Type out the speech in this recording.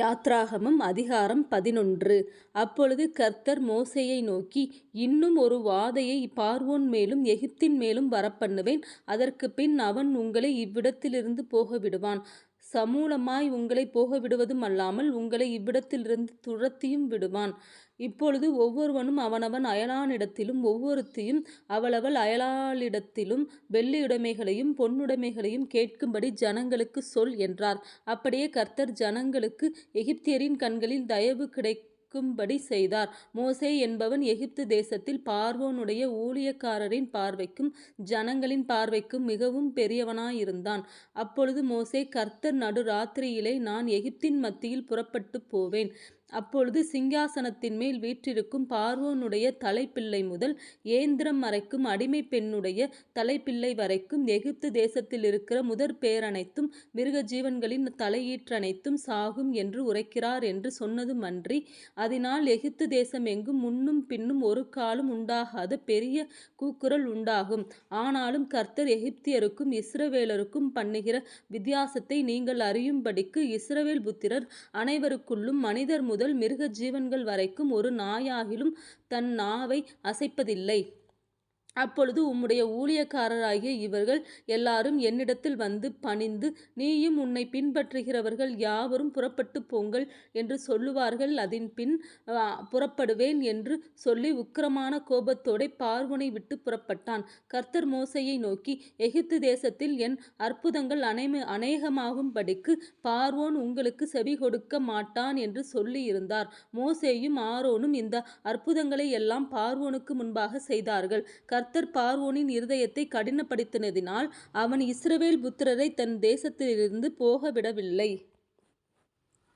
யாத்ராகமம் அதிகாரம் பதினொன்று. அப்பொழுது கர்த்தர் மோசையை நோக்கி இன்னும் ஒரு வாதையை பார்வோன் மேலும் எகிப்தின் மேலும் வரப்பண்ணுவேன். அதற்குப் பின் அவன் உங்களை இவ்விடத்திலிருந்து போகவிடுவான். சமூலமாய் உங்களை போகவிடுவதும் அல்லாமல் உங்களை இவ்விடத்திலிருந்து துரத்தியும் விடுவான். இப்பொழுது ஒவ்வொருவனும் அவனவன் அயலானிடத்திலும் ஒவ்வொருத்தியும் அவளவள் அயலாளிடத்திலும் வெள்ளியுடைமைகளையும் பொன்னுடைமைகளையும் கேட்கும்படி ஜனங்களுக்கு சொல் என்றார். அப்படியே கர்த்தர் ஜனங்களுக்கு எகிப்தியரின் கண்களில் தயவு கிடை இருக்கும்படி செய்தார். மோசே என்பவன் எகிப்து தேசத்தில் பார்வோனுடைய ஊழியக்காரரின் பார்வைக்கும் ஜனங்களின் பார்வைக்கும் மிகவும் பெரியவனாயிருந்தான். அப்பொழுது மோசே கர்த்தர் நடு ராத்திரியிலே நான் எகிப்தின் மத்தியில் புறப்பட்டு போவேன். அப்பொழுது சிங்காசனத்தின் மேல் வீற்றிருக்கும் பார்வோனுடைய தலைப்பிள்ளை முதல் ஏந்திரம் வரைக்கும் அடிமை பெண்ணுடைய தலைப்பிள்ளை வரைக்கும் எகிப்து தேசத்தில் இருக்கிற முதற் பேரனைத்தும் மிருக ஜீவன்களின் தலையீற்றனைத்தும் சாகும் என்று உரைக்கிறார் என்று சொன்னதுமன்றி அதனால் எகிப்து தேசம் எங்கும் முன்னும் பின்னும் ஒரு காலம் உண்டாகாத பெரிய கூக்குரல் உண்டாகும். ஆனாலும் கர்த்தர் எகிப்தியருக்கும் இஸ்ரவேலருக்கும் பண்ணுகிற வித்தியாசத்தை நீங்கள் அறியும்படிக்கு இஸ்ரவேல் புத்திரர் அனைவருக்குள்ளும் மனிதர் முதல் மிருக ஜீவன்கள் வரைக்கும் ஒரு நாயாகிலும் தன் நாவை அசைப்பதில்லை. அப்பொழுது உம்முடைய ஊழியக்காரராகிய இவர்கள் எல்லாரும் என்னிடத்தில் வந்து பணிந்து நீயும் உன்னை பின்பற்றுகிறவர்கள் யாவரும் புறப்பட்டுப் போங்கள் என்று சொல்லுவார்கள். அதன் பின் புறப்படுவேன் என்று சொல்லி உக்கிரமான கோபத்தோடே பார்வோனை விட்டு புறப்பட்டான். கர்த்தர் மோசையை நோக்கி எகிப்து தேசத்தில் என் அற்புதங்கள் அனைம அநேகமாகும்படிக்கு பார்வோன் உங்களுக்கு செவி கொடுக்க மாட்டான் என்று சொல்லியிருந்தார். மோசேயும் ஆரோனும் இந்த அற்புதங்களை எல்லாம் பார்வோனுக்கு முன்பாக செய்தார்கள். கர்த்தர் பார்வோனின் இருதயத்தை கடினப்படுத்தினதினால் அவன் இஸ்ரவேல் புத்திரரை தன் தேசத்திலிருந்து போகவிடவில்லை.